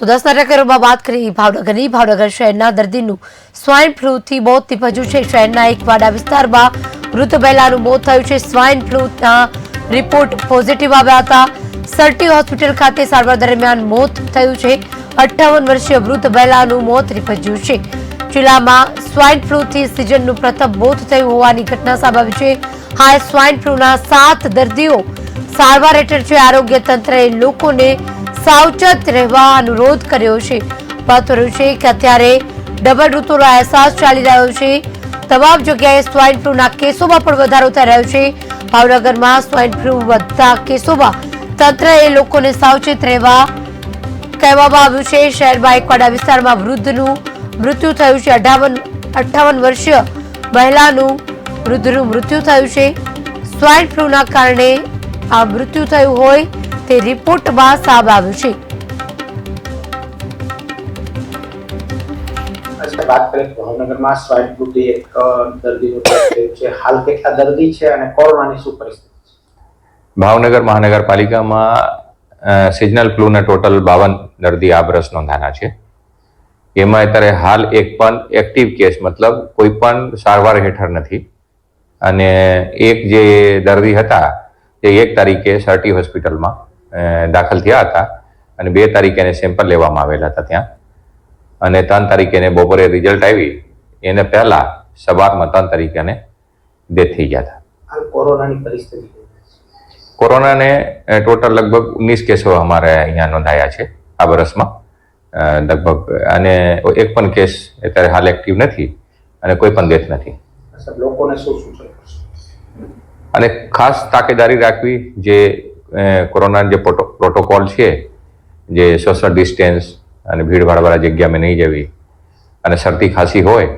તો દસ નાટકરોમાં વાત કરી ભાવનગરની. ભાવનગર શહેરના દર્દીનું સ્વાઇન ફ્લૂથી મોત નીપજ્યું છે. શહેરના એક વાડા વિસ્તારમાં મૃત મહિલાનું મોત થયું છે. સ્વાઇન ફ્લૂના રિપોર્ટ પોઝિટિવ આવ્યા હતા. સરટી હોસ્પિટલ ખાતે સારવાર દરમિયાન મોત થયું છે. અઠ્ઠાવન વર્ષીય વૃદ્ધ મહિલાનું મોત નીપજ્યું છે. જિલ્લામાં સ્વાઇન ફ્લૂથી સિઝનનું પ્રથમ મોત થયું હોવાની ઘટના સામે આવી છે. હાલ સ્વાઇન ફ્લૂના સાત દર્દીઓ સારવાર હેઠળ છે. આરોગ્ય તંત્રએ લોકોને સાવચેત રહેવા અનુરોધ કર્યો છે. મહત્વનું છે કે અત્યારે ડબલ ઋતુનો અહેસાસ ચાલી રહ્યો છે. તમામ જગ્યાએ સ્વાઇન ફ્લૂના કેસોમાં પણ વધારો થઈ રહ્યો છે. ભાવનગરમાં સ્વાઇન ફ્લૂ વધતા કેસોમાં તંત્રએ લોકોને સાવચેત રહેવા કહેવામાં આવ્યું છે. શહેરમાં એકવાડા વિસ્તારમાં વૃદ્ધનું મૃત્યુ થયું છે. અઢાવન અઠ્ઠાવન વર્ષીય મહિલાનું વૃદ્ધનું મૃત્યુ થયું છે. સ્વાઇન ફ્લૂના કારણે આ મૃત્યુ થયું હોય તે રિપોર્ટમાં સામે આવ્યું છે. વાત કરીએ તો ભાવનગરમાં સ્વાઇન ફ્લૂથી એક દર્દીનું મોત થયું છે. હાલ કેટલા દર્દી છે અને કોરોનાની શું પરિસ્થિતિ છે? ભાવનગર મહાનગરપાલિકામાં સિઝનલ ફ્લૂના ટોટલ બાવન દર્દી આ વર્ષ નોંધાના છે. એમાં અત્યારે હાલ એક પણ એક્ટિવ કેસ મતલબ કોઈ પણ સારવાર હેઠળ નથી. અને એક જે દર્દી હતા તે એક તારીખે સરટી હોસ્પિટલમાં દાખલ થયા હતા અને બે તારીખે એને સેમ્પલ લેવામાં આવેલા હતા ત્યાં. અને ત્રણ તારીખે એને બપોરે રિઝલ્ટ આવી એને પહેલા સવારમાં ત્રણ તારીખે એને ડેથ થઈ ગયા હતા. કોરોનાની પરિસ્થિતિ કોરોનાને ટોટલ લગભગ ઉન્नीस કેસો અમારે અહીંયા નોંધાયા છે આ વર્ષમાં. લગભગ અને એક પણ કેસ અત્યારે હાલ એક્ટિવ નથી અને કોઈ પણ ડેથ નથી. લોકોને શું સૂચન અને ખાસ તાકેદારી રાખવી જે કોરોનાના જે પ્રોટો- પ્રોટોકોલ છે, જે સોશિયલ ડિસ્ટન્સ અને ભીડભાડવાળા જગ્યામાં નહીં જવી અને શરદી ખાંસી હોય